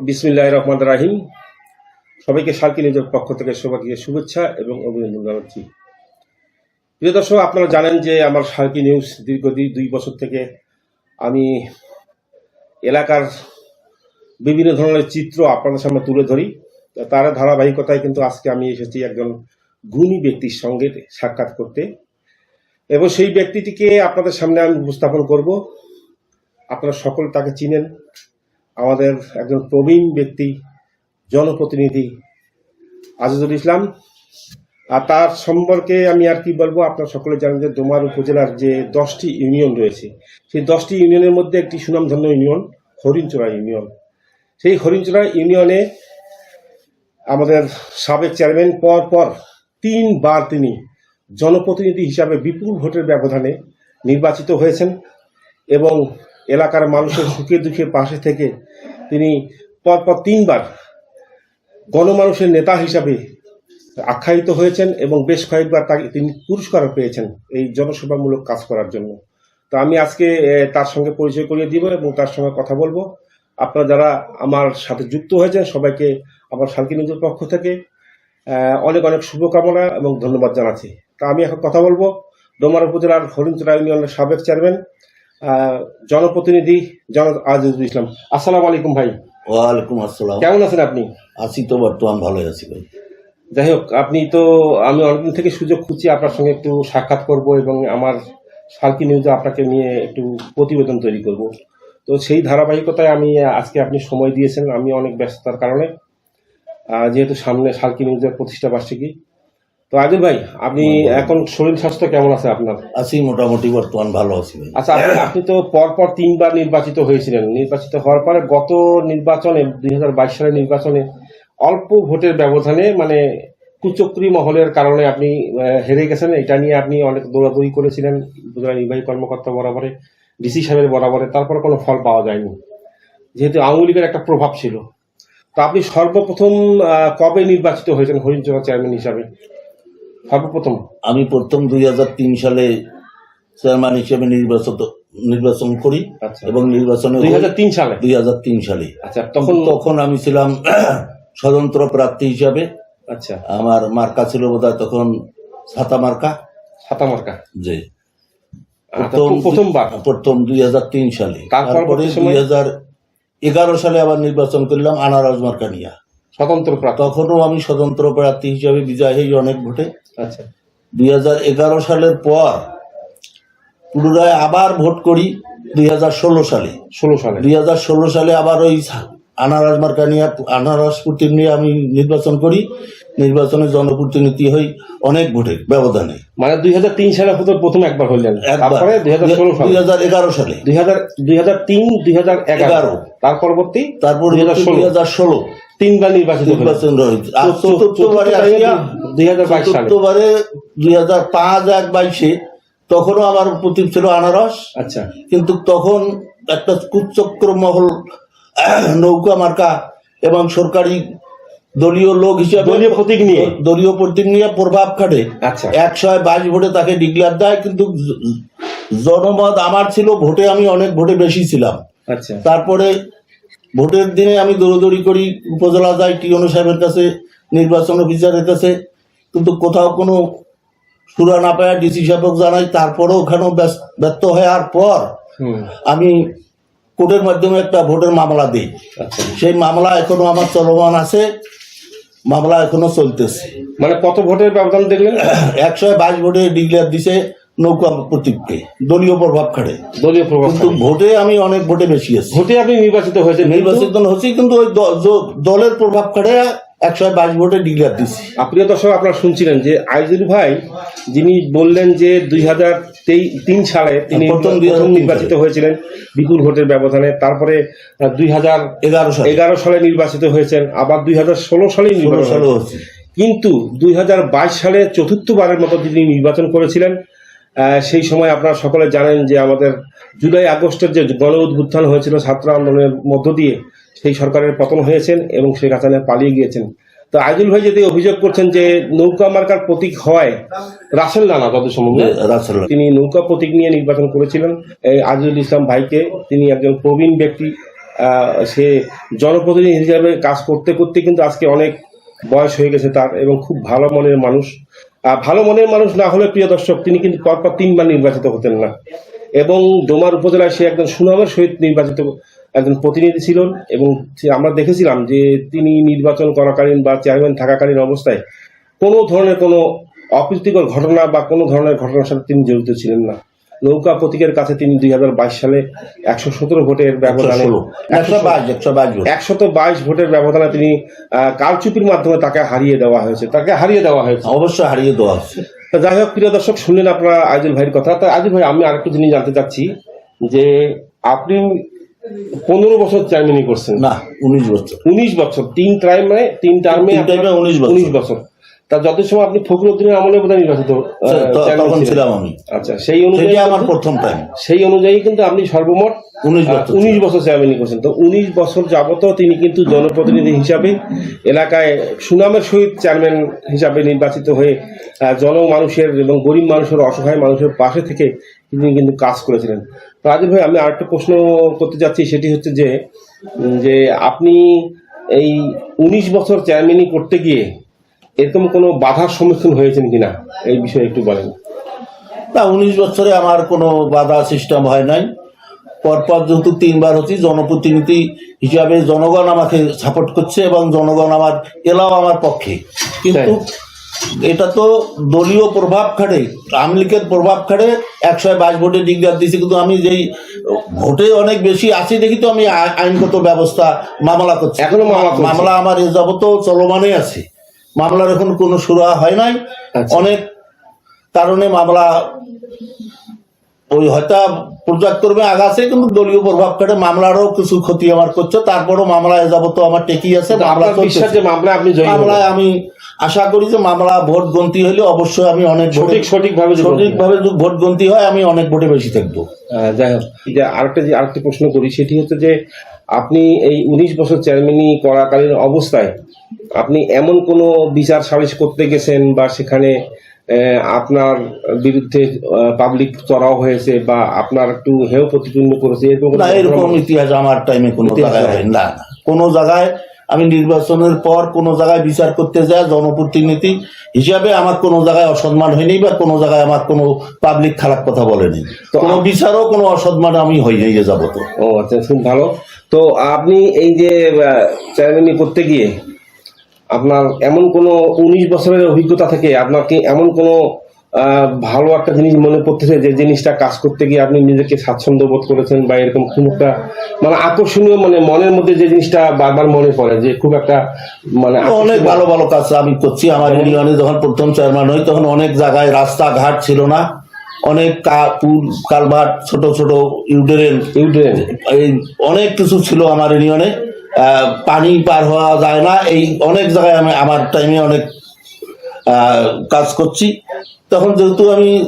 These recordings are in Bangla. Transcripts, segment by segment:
বিসমিল্লাহ রহমান রাহিম। সবাইকে সার্কি নিজের পক্ষ থেকে সবাইকে শুভেচ্ছা এবং অভিনন্দন জানাচ্ছি। প্রিয় দর্শক, আপনারা জানেন যে আমার সার্কি নিউজ দীর্ঘদিন দুই বছর থেকে আমি এলাকার বিভিন্ন ধরনের চিত্র আপনাদের সামনে তুলে ধরি। তার ধারাবাহিকতায় কিন্তু আজকে আমি এসেছি একজন গুণী ব্যক্তির সঙ্গে সাক্ষাৎ করতে। এবং সেই ব্যক্তিটিকে আপনাদের সামনে আমি উপস্থাপন করব। আপনারা সকল তাকে চিনেন। আমাদের একজন প্রবীণ ব্যক্তি, জনপ্রতিনিধি আজিজুল ইসলাম। আর তার সম্পর্কে আমি আর কি বলব, আপনারা সকলে জানেন যে ডোমার উপজেলার যে দশটি ইউনিয়ন রয়েছে, সেই দশটি ইউনিয়নের মধ্যে একটি সুনামধন্য ইউনিয়ন হরিণচড়া ইউনিয়ন। সেই হরিণচড়া ইউনিয়নে আমাদের সাবেক চেয়ারম্যান পর পর তিনবার তিনি জনপ্রতিনিধি হিসাবে বিপুল ভোটের ব্যবধানে নির্বাচিত হয়েছেন এবং এলাকার মানুষের সুখে দুঃখে পাশে থেকে তিনি পরপর তিনবার গণমানুষের নেতা হিসাবে আখ্যায়িত হয়েছেন এবং বেশ কয়েকবার তাকে তিনি পুরস্কারও পেয়েছেন এই জনসেবামূলক কাজ করার জন্য। তো আমি আজকে তার সঙ্গে পরিচয় করিয়ে দিব এবং তার সঙ্গে কথা বলব। আপনারা যারা আমার সাথে যুক্ত হয়েছেন, সবাইকে আমার শান্তি পক্ষ থেকে অনেক অনেক শুভকামনা এবং ধন্যবাদ জানাচ্ছি। তা আমি এখন কথা বলব। ডোমার উপজেলার হরিণচড়া ইউনিয়নের সাবেক চেয়ারম্যান জনপ্রতিনিধি জন আজিজুল ইসলাম। আসসালামু আলাইকুম ভাই। ওয়ালাইকুম আসসালাম। কেমন আছেন আপনি? আছি তো বর্তমান ভালো আছি ভাই। যাই হোক আপনি তো আমি অনেকদিন থেকে সুযোগ খুঁজছি আপনার সঙ্গে একটু সাক্ষাৎ করব এবং আমার সার্কি নিউজে আপনাকে নিয়ে একটু প্রতিবেদন তৈরি করব। তো সেই ধারাবাহিকতায় আমি আজকে আপনি সময় দিয়েছেন। আমি অনেক ব্যস্ততার কারণে যেহেতু সামনে সার্কি নিউজের প্রতিষ্ঠা বার্ষিকী তো আদিল ভাই আপনি এখন শরীর স্বাস্থ্য কেমন আছে আপনার? আছি মোটামুটি বর্তমান ভালো আছি আচ্ছা আপনি তো পরপর তিনবার নির্বাচিত হয়েছিলেন। নির্বাচিত হওয়ার পরে গত নির্বাচনে দুই সালের নির্বাচনে অল্প ভোটের ব্যবধানে মানে কুচক্রি মহলের কারণে আপনি হেরে গেছেন। এটা নিয়ে আপনি অনেক দৌড়াদৌড়ি করেছিলেন। উপজেলা নির্বাহী কর্মকর্তা বরাবরে ডিসি সাহেবের বরাবরে। তারপর কোনো ফল পাওয়া যায়নি। যেহেতু আওয়ামী লীগের একটা প্রভাব ছিল। তো আপনি সর্বপ্রথম কবে নির্বাচিত হয়েছেন হরিণচন্দ্র চেয়ারম্যান হিসাবে? সর্বপ্রথম আমি প্রথম দুই হাজার তিন সালে চেয়ারম্যান হিসেবে নির্বাচিত নির্বাচন করি আচ্ছা। এবং নির্বাচনে দুই হাজার তিন সালে? দুই সালে। আচ্ছা তখন তখন আমি ছিলাম স্বতন্ত্র প্রার্থী হিসাবে। আচ্ছা। আমার মার্কা ছিল বোধহয় তখন ছাতা মার্কা। সাতামার্কা মার্কা? আচ্ছা, প্রথমবার? প্রথম দুই হাজার তিন সালে। তার তারপরে দুই হাজার এগারো সালে আবার নির্বাচন করলাম আনারস মার্কা নিয়া। স্বতন্ত্র তখনও আমি স্বতন্ত্র প্রার্থী হিসাবে বিজয় হই অনেক ভোটে আচ্ছা দুই হাজার এগারো সালের পর পুনরায় আবার ভোট করি দুই হাজার ষোলো সালে ষোলো সালে দুই হাজার ষোলো সালে আবার ওই আনারস মার্কা নিয়ে আনারস প্রতীক নিয়ে আমি নির্বাচন করি নির্বাচনে জনপ্রতিনিধি হই অনেক ভোটে ব্যবধানে মানে দুই হাজার তিন সালে হতো প্রথম একবার হইলেন একবার তারপরে দুই হাজার ষোলো দুই হাজার এগারো সালে দুই হাজার দুই হাজার তিন দুই হাজার এগারো। তার পরবর্তী তারপর দুই হাজার ষোলো তিনবার নির্বাচিত নির্বাচন চতুর্থবারে দুই হাজার পাঁচ এক বাইশে তখনও আমার প্রতীক ছিল আনারস। আচ্ছা। কিন্তু তখন একটা কুচক্র মহল নৌকা মার্কা এবং সরকারি দলীয় লোক হিসেবে দলীয় প্রতীক নিয়ে? দলীয় প্রতীক নিয়ে প্রভাব খাটে। আচ্ছা। একশো বাইশ ভোটে তাকে ডিক্লেয়ার দেয় কিন্তু জনমত আমার ছিল ভোটে আমি অনেক ভোটে বেশি ছিলাম। আচ্ছা। তারপরে ভোটের দিনে আমি দৌড়দৌড়ি করি উপজেলা যাই টিউনো সাহেবের কাছে নির্বাচন অফিসারের কাছে কিন্তু কোথাও কোনো সুরা না পায় ডিসি সাহেবক জানাই তারপরেও ওখানেও ব্যর্থ হওয়ার পর আমি কোর্টের মাধ্যমে একটা ভোটের মামলা দিই। আচ্ছা। সেই মামলা এখনও আমার চলমান আছে মামলা এখনও চলতেছে। মানে কত ভোটের ব্যবধান দেখলেন? একশো বাইশ ভোটে ডিক্লেয়ার দিছে নৌকা প্রতীককে দলীয় প্রভাব খাড়ে। দলীয় প্রভাব কিন্তু ভোটে আমি অনেক ভোটে বেশি আছি। ভোটে আপনি নির্বাচিত হয়েছেন নির্বাচিত নির্বাচিত হচ্ছি কিন্তু ওই দলের প্রভাব খাড়ে একশো বাইশ ভোটে ডিক্লেয়ার দিছি। প্রিয় দর্শক আপনারা শুনছিলেন যে আইজুল ভাই যিনি বললেন যে দুই হাজার তিন সালে তিনি প্রথম প্রথম 2003 নির্বাচিত হয়েছিলেন বিপুল ভোটের ব্যবধানে। তারপরে দুই হাজার এগারো সালে। এগারো সালে নির্বাচিত হয়েছেন আবার দুই হাজার ষোলো সালে। হচ্ছে কিন্তু দুই হাজার বাইশ সালে চতুর্থবারের মতো তিনি নির্বাচন করেছিলেন। সেই সময় আপনারা সকলে জানেন যে আমাদের জুলাই আগস্টের যে গণ উদ্বুত্থান হয়েছিল ছাত্র আন্দোলনের মধ্য দিয়ে সেই সরকারের পতন হয়েছেন এবং শেখ হাসিনা পালিয়ে গিয়েছেন। তো আইজুল ভাই যদি অভিযোগ করছেন যে নৌকা মার্কার প্রতীক হয় রাসেল রানা যত সম্ভব না? রাসেল তিনি নৌকা প্রতীক নিয়ে নির্বাচন করেছিলেন। আজিজুল ইসলাম ভাইকে তিনি একজন প্রবীণ ব্যক্তি সে জনপ্রতিনিধি হিসাবে কাজ করতে করতে কিন্তু আজকে অনেক বয়স হয়ে গেছে তার এবং খুব ভালো মনের মানুষ। ভালো মনের মানুষ না হলে, প্রিয় দর্শক, তিনি কিন্তু পরপর তিনবার নির্বাচিত হতেন না। এবং ডোমার উপজেলায় সে একজন সুনামের সহিত নির্বাচিত একজন প্রতিনিধি ছিলেন এবং আমরা দেখেছিলাম যে তিনি নির্বাচন করাকালীন বা চেয়ারম্যান থাকাকালীন অবস্থায় কোনো ধরনের কোনো অপ্রীতিকর ঘটনা বা কোনো ধরনের ঘটনার সাথে তিনি জড়িত ছিলেন না। নৌকা প্রতীকের কাছে তিনি দুই হাজার বাইশ সালে একশো সতেরো ভোটের ব্যবধানে একশো বাইশ। একশত ভোটের ব্যবধানে তিনি আহ, কারচুপির মাধ্যমে তাকে হারিয়ে দেওয়া হয়েছে। তাকে হারিয়ে দেওয়া হয়েছে। অবশ্যই হারিয়ে দেওয়া হয়েছে। যাই হোক প্রিয় দর্শক শুনলেন আপনারা আইজুল ভাইয়ের কথা। তো আইজুল ভাই আমি আরেকটু জিনিস জানতে চাচ্ছি যে আপনি পনেরো বছর চেয়ারম্যানই করছেন। না উনিশ বছর। উনিশ বছর তিন টাইমে তিন টার্মে তিন টাইমে 19 বছর। উনিশ বছর। তা যত সময় আপনি ফখরুদ্দিনের আমলে বোধহয় নির্বাচিত তখন ছিলাম আমি। আচ্ছা সেই অনুযায়ী আমার প্রথম টাইম সেই অনুযায়ী কিন্তু আপনি সর্বমোট উনিশ বছর চেয়ারম্যানই করছেন। তো উনিশ বছর যাবত তিনি কিন্তু জনপ্রতিনিধি হিসাবে এলাকায় সুনামের সহিত চেয়ারম্যান হিসাবে নির্বাচিত হয়ে আহ, জনমানুষের এবং গরিব মানুষের অসহায় মানুষের পাশে থেকে তিনি কিন্তু কাজ করেছিলেন। আজিজ ভাই আমি আরেকটা প্রশ্ন করতে যাচ্ছি সেটি হচ্ছে যে যে আপনি এই উনিশ বছর চেয়ারম্যানই করতে গিয়ে এরকম কোনো বাধার সম্মুখীন হয়েছেন কিনা? এই বিষয়ে একটু বলেন। না উনিশ বছরে আমার কোনো বাধা সিস্টেম হয় নাই। পরপর যেহেতু তিনবার হচ্ছি জনপ্রতিনিধি হিসাবে জনগণ আমাকে সাপোর্ট করছে এবং জনগণ আমার এলাও আমার পক্ষে। কিন্তু এটা তো দলীয় প্রভাব খাটে আওয়ামী লীগের প্রভাব খাটে একশো বাইশ ভোটে ডিগ্রার দিয়েছি কিন্তু আমি যেই ভোটে অনেক বেশি আছি দেখি তো আমি আই- আইনগত ব্যবস্থা মামলা করছি। এখনও মামলা মামলা আমার এ যাবত চলমানে আছে। মামলার এখন কোনো সুরা হয় নাই। আচ্ছা। অনেক কারণে মামলা ওই হয়তো প্রজেক্ট করবে আগাছে কিন্তু দলীয় প্রভাব খাটে মামলারও কিছু ক্ষতি আমার করছে। তারপরও মামলা এ যাবত আমার টেকি আছে মামলা আপনি মামলায় আমি আশা করি যে মামলা ভোট গন্তি হলে অবশ্যই আমি অনেক সঠিক সঠিকভাবে সঠিকভাবে ভোট গন্তি হয় আমি অনেক ভোটে বেশি থাকব। যাই হোক যে আরেকটা যে আরেকটা প্রশ্ন করি সেটি হচ্ছে যে আপনি এই উনিশ বছর চেয়ারম্যানই করাকালীন অবস্থায় আপনি এমন কোনো বিচার সালিশ করতে গেছেন বা সেখানে আপনার বিরুদ্ধে পাবলিক চড়াও হয়েছে বা আপনার একটু হেয় প্রতিপন্ন করেছে এরকম কোনো না এরকম ইতিহাস আমার টাইমে কোনো জায়গায় না। কোনো জায়গায় আমি নির্বাচনের পর কোনো জায়গায় বিচার করতে যাই জনপ্রতিনিধি হিসাবে আমার কোনো জায়গায় অসম্মান হয়নি বা কোনো জায়গায় আমার কোনো পাবলিক খারাপ কথা বলেনি। তো কোনো বিচারও কোনো অসম্মান আমি হই নাই যাব তো ও আচ্ছা খুব ভালো। তো আপনি এই যে চেয়ারম্যানই করতে গিয়ে আপনার এমন কোনো উনিশ বছরের অভিজ্ঞতা থেকে আপনার কি এমন কোনো ভালো একটা জিনিস মনে পড়তেছে যে জিনিসটা কাজ করতে গিয়ে আপনি নিজেকে স্বাচ্ছন্দ্য বোধ করেছেন বা এরকম খুব একটা মানে আকর্ষণীয় মানে মনের মধ্যে যে জিনিসটা বারবার মনে পড়ে যে খুব একটা মানে অনেক ভালো ভালো কাজ আমি করছি। আমার ইউনিয়নে যখন প্রথম চেয়ারম্যান হই তখন অনেক জায়গায় রাস্তাঘাট ছিল না। অনেক পুল কালভার্ট ছোট ছোট ইউডেরেন ইউড্রেন এই অনেক কিছু ছিল আমার ইউনিয়নে। পানি পার হওয়া যায় না। এই অনেক জায়গায় আমি আমার টাইমে অনেক কাজ করছি। তখন যেহেতু আমি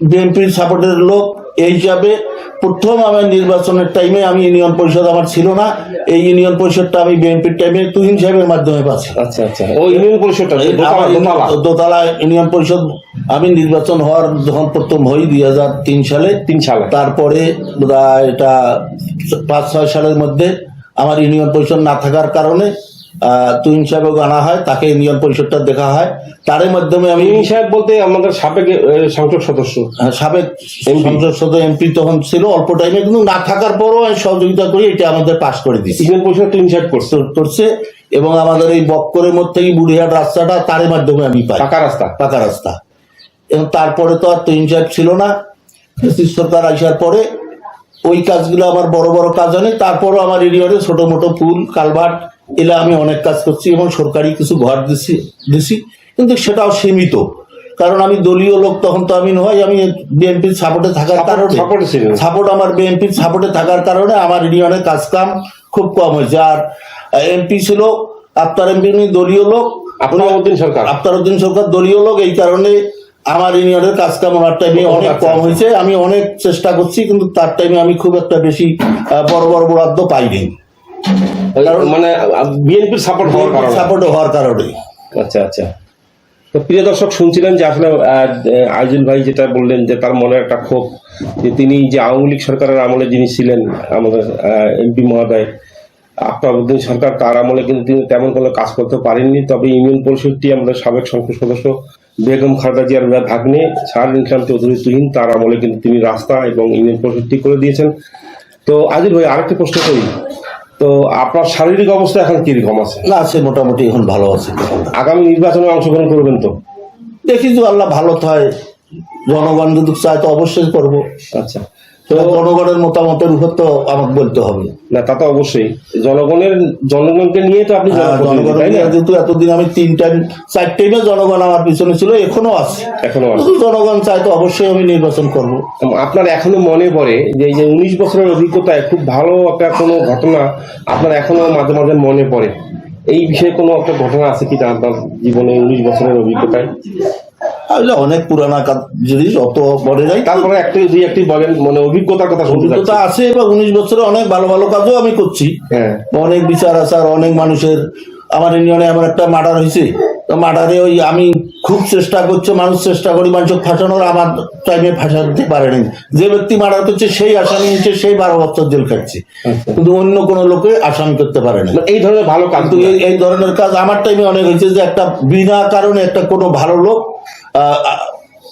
বিএনপির সাপোর্টের লোক এই হিসাবে প্রথম আমার নির্বাচনের টাইমে আমি ইউনিয়ন পরিষদ আমার ছিল না। এই ইউনিয়ন পরিষদটা আমি বিএনপির টাইমে তুহিন সাহেবের মাধ্যমে পাচ্ছি। আচ্ছা আচ্ছা। ও ইউনিয়ন পরিষদটা দোতলা- ইউনিয়ন পরিষদ আমি নির্বাচন হওয়ার যখন প্রথম হই দুই হাজার তিন সালে তিন সালে। তারপরে এটা পাঁচ ছয় সালের মধ্যে আমার ইউনিয়ন পরিষদ না থাকার কারণে তুহিন সাহেবও আনা হয় তাকে ইউনিয়ন পরিষদটা দেখা হয়। তারই মাধ্যমে আমি সাহেব বলতে আমাদের সাবেক সংসদ সদস্য। আহ, সাবেক সংসদ সদস্য এমপি তখন ছিল অল্প টাইমে কিন্তু না থাকার পরও আমি সহযোগিতা করি এটা আমাদের পাশ করে দিচ্ছি ইউনিয়ন পরিষদ তিন সাহেব করছে। করছে এবং আমাদের এই বক্করের মধ্যে থেকে বুড়িহাট রাস্তাটা তারই মাধ্যমে আমি পাই। পাকা রাস্তা। পাকা রাস্তা। এবং তারপরে তো আর তিন সাহেব ছিল না। সরকার আসার পরে ওই কাজগুলো আমার বড় বড় কাজ হয় তারপরও আমার এরিয়ারে ছোট মোটো পুল কালভার্ট এলা আমি অনেক কাজ করছি এবং সরকারি কিছু ঘর দিছি দিছি কিন্তু সেটাও সীমিত। কারণ আমি দলীয় লোক তখন তো আমি নয় আমি বিএনপির সাপোর্টে থাকার কারণে। সাপোর্ট আমার বিএনপির সাপোর্টে থাকার কারণে আমার ইউনিয়নের কাজ কাম খুব কম হয়েছে। আর এমপি ছিল আফতার এমপি দলীয় লোক। আপনার উদ্দিন সরকার। আফতার উদ্দিন সরকার দলীয় লোক এই কারণে আমার ইউনিয়নের কাজ কাম আমার টাইমে অনেক আচ্ছা, কম আচ্ছা। হয়েছে আমি অনেক চেষ্টা করছি কিন্তু তার টাইমে আমি খুব একটা বেশি বড় বড় বরাদ্দ পাইনি। মানে বিএনপির সাপোর্ট হওয়ার কারণে? সাপোর্ট হওয়ার কারণে। আচ্ছা আচ্ছা। তো প্রিয় দর্শক শুনছিলেন যে আসলে আইজুল ভাই যেটা বললেন যে তার মনে একটা ক্ষোভ যে তিনি যে আওয়ামী লীগ সরকারের আমলে যিনি ছিলেন আমাদের এমপি মহোদয় আক্তাবুদ্দিন সরকার তার আমলে কিন্তু তিনি তেমন কোনো কাজ করতে পারেননি। তবে ইউনিয়ন পরিষদটি আমাদের সাবেক সংসদ সদস্য বেগম খালেদা জিয়ার ভাগ্নে শাহরুল ইসলাম চৌধুরী তুহিন তার আমলে কিন্তু তিনি রাস্তা এবং ইউনিয়ন পরিষদটি করে দিয়েছেন। তো আজির ভাই আরেকটা প্রশ্ন করি। তো আপনার শারীরিক অবস্থা এখন কীরকম আছে? না আছে মোটামুটি এখন ভালো আছে। আগামী নির্বাচনে অংশগ্রহণ করবেন তো? দেখি যে আল্লাহ ভালো হয় জনগণ যদি চায় তো অবশ্যই করব। আচ্ছা। তো জনগণের মতামতের উপর তো আমাকে বলতে হবে। না তা তো অবশ্যই। জনগণের জনগণকে নিয়ে তো আপনি হ্যাঁ, জনপ্রতিনিধি, তাই না? যেহেতু এতদিন আমি তিন টাইম চার টাইমে জনগণ আমার পিছনে ছিল এখনও আছে। এখনও আছে। জনগণ চায় তো অবশ্যই আমি নির্বাচন করব। আপনার এখনও মনে পড়ে যে এই যে উনিশ বছরের অভিজ্ঞতায় খুব ভালো একটা কোনো ঘটনা আপনার এখনও মাঝে মাঝে মনে পড়ে। এই বিষয়ে কোনো একটা ঘটনা আছে কি আপনার জীবনে উনিশ বছরের অভিজ্ঞতায়? আসলে অনেক পুরানা জিনিস অত বলে যাই তারপরে একটি দুই একটি বলেন মানে অভিজ্ঞতার কথা অভিজ্ঞতা আছে এবং উনিশ বছরে অনেক ভালো ভালো কাজও আমি করছি। হ্যাঁ। অনেক বিচার আচার অনেক মানুষের আমার ইউনিয়নে এমন একটা মার্ডার হয়েছে। তো মার্ডারে ওই আমি খুব চেষ্টা করছি মানুষ চেষ্টা করি মানুষ ফাঁসানোর আমার টাইমে ফাঁসাতে পারেনি যে ব্যক্তি মার্ডার করছে সেই আসামি হচ্ছে সেই বারো বছর জেল খাচ্ছে। কিন্তু অন্য কোনো লোকে আসামি করতে পারেনি মানে এই ধরনের ভালো কাজ এই ধরনের কাজ আমার টাইমে অনেক হয়েছে যে একটা বিনা কারণে একটা কোনো ভালো লোক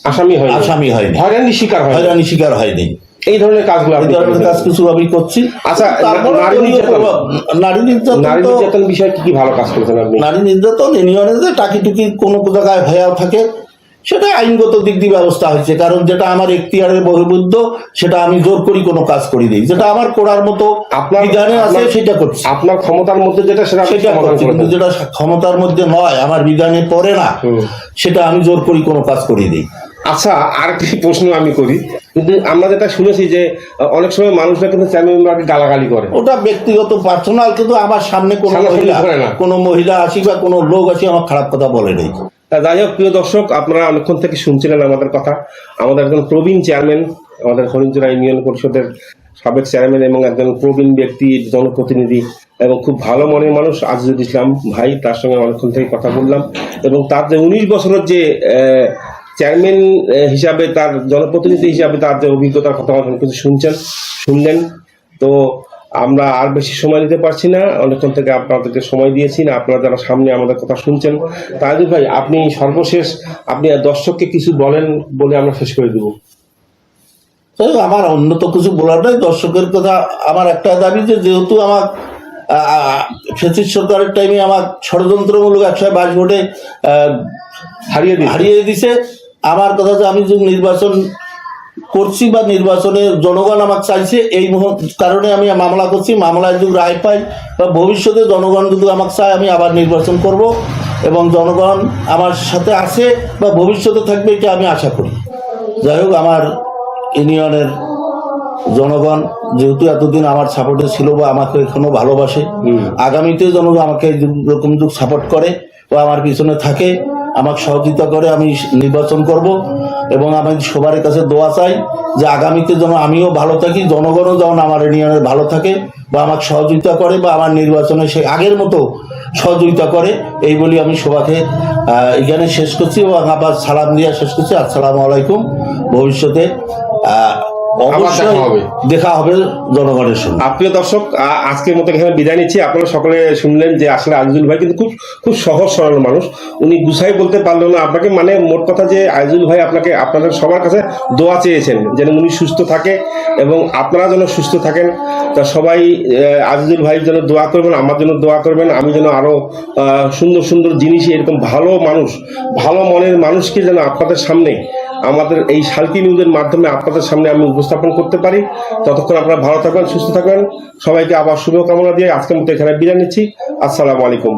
আসামি হয় আসামি হয়নি। হয়রানি শিকার হয় হয়রানি শিকার হয়নি। এই ধরনের কাজগুলো এই ধরনের কাজ কিছু আমি করছি। আচ্ছা, তারপরে নারী নির্যাতন। নারী নির্যাতন। নারী নির্যাতন বিষয়ে কি কি ভালো কাজ করেছেন আপনি? নারী নির্যাতন ইউনিয়নে যে টাকিটুকি কোনো জায়গায় ভয়া থাকে। সেটা আইনগত দিক দিয়ে ব্যবস্থা হয়েছে। কারণ যেটা আমার এখতিয়ারের বহির্ভূত সেটা আমি জোর করি কোনো কাজ করি দিই যেটা আমার করার মতো আপনার- বিধানে আছে সেটা করছি। আপনার ক্ষমতার মধ্যে যেটা সেটা সেটা করছি কিন্তু যেটা ক্ষমতার মধ্যে নয় আমার বিধানে পড়ে না সেটা আমি জোর করি কোনো কাজ করি দিই আচ্ছা আর কি প্রশ্ন আমি করি। কিন্তু আমরা যেটা শুনেছি যে অনেক সময় মানুষরা কিন্তু চ্যানেল মেম্বারকে গালাগালি করে। ওটা ব্যক্তিগত পার্সোনাল কিন্তু আমার সামনে কোনো মহিলা। কোনো মহিলা আসি বা কোনো লোক আসি আমার খারাপ কথা বলে নেই। তা যাই হোক প্রিয় দর্শক আপনারা অনেকক্ষণ থেকে শুনছিলেন আমাদের কথা। আমাদের একজন প্রবীণ চেয়ারম্যান আমাদের হরিণচুরা ইউনিয়ন পরিষদের সাবেক চেয়ারম্যান এবং একজন প্রবীণ ব্যক্তি জনপ্রতিনিধি এবং খুব ভালো মনের মানুষ আজিজুল ইসলাম ভাই তার সঙ্গে অনেকক্ষণ থেকে কথা বললাম। এবং তার যে উনিশ বছরের যে আহ, চেয়ারম্যান হিসাবে তার জনপ্রতিনিধি হিসাবে তার যে অভিজ্ঞতার কথা অনেক কিছু শুনছেন শুনলেন। তো আমরা আর বেশি সময় নিতে পারছি না। অনেকক্ষণ থেকে আপনাদেরকে সময় দিয়েছি না। আপনারা যারা সামনে আমাদের কথা শুনছেন তাজুল ভাই আপনি সর্বশেষ আপনি দর্শককে কিছু বলেন বলে আমরা শেষ করে দেবো। আমার অন্য তো কিছু বলার নাই। দর্শকের কথা আমার একটা দাবি যে যেহেতু আমার ফেসিস সরকারের টাইমে আমার ষড়যন্ত্রমূলক একশো বাইশ ভোটে হারিয়ে হারিয়ে দিছে আমার কথা যে আমি যে নির্বাচন করছি বা নির্বাচনে জনগণ আমাকে চাইছে এই কারণে আমি মামলা করছি মামলায় যদি রায় পাই বা ভবিষ্যতে জনগণ যদি আমাকে চায় আমি আবার নির্বাচন করব এবং জনগণ আমার সাথে আছে বা ভবিষ্যতে থাকবে এটা আমি আশা করি যাই হোক আমার ইউনিয়নের জনগণ যেহেতু এতদিন আমার সাপোর্টে ছিল বা আমাকে এখনও ভালোবাসে। আগামীতে যেন আমাকে এরকম যুগ সাপোর্ট করে বা আমার পিছনে থাকে আমাকে সহযোগিতা করে আমি নির্বাচন করব এবং আমি সবার কাছে দোয়া চাই যে আগামীতে যেন আমিও ভালো থাকি জনগণও যেন আমার ইউনিয়নের ভালো থাকে বা আমাকে সহযোগিতা করে বা আমার নির্বাচনে সে আগের মতো সহযোগিতা করে। এই বলি আমি সবাইকে আহ, এখানে শেষ করছি এবং আবার সালাম দিয়ে শেষ করছি। আসসালামু আলাইকুম। ভবিষ্যতে অবশ্যই দেখা হবে। জনগণের সঙ্গে। প্রিয় দর্শক আজকের মতো এখানে বিদায় নিচ্ছি। আপনারা সকলে শুনলেন যে আসলে আজিজুল ভাই কিন্তু খুব খুব সহজ সরল মানুষ। উনি গুছাই বলতে পারল না। আপনাকে মানে মোট কথা যে আজিজুল ভাই আপনাকে আপনাদের সবার কাছে দোয়া চেয়েছেন যেন উনি সুস্থ থাকে এবং আপনারা যেন সুস্থ থাকেন। তা সবাই আজিজুল ভাই যেন দোয়া করবেন আমার জন্য দোয়া করবেন। আমি যেন আরও আহ, সুন্দর সুন্দর জিনিস এরকম ভালো মানুষ ভালো মনের মানুষকে যেন আপনাদের সামনে আমাদের এই শান্তি নিউজের মাধ্যমে আপনাদের সামনে আমি উপস্থাপন করতে পারি। ততক্ষণ আপনারা ভালো থাকবেন, সুস্থ থাকবেন। সবাইকে আবার শুভকামনা দিয়ে আজকের মতো এখানে বিদায় নিচ্ছি। আসসালামু আলাইকুম।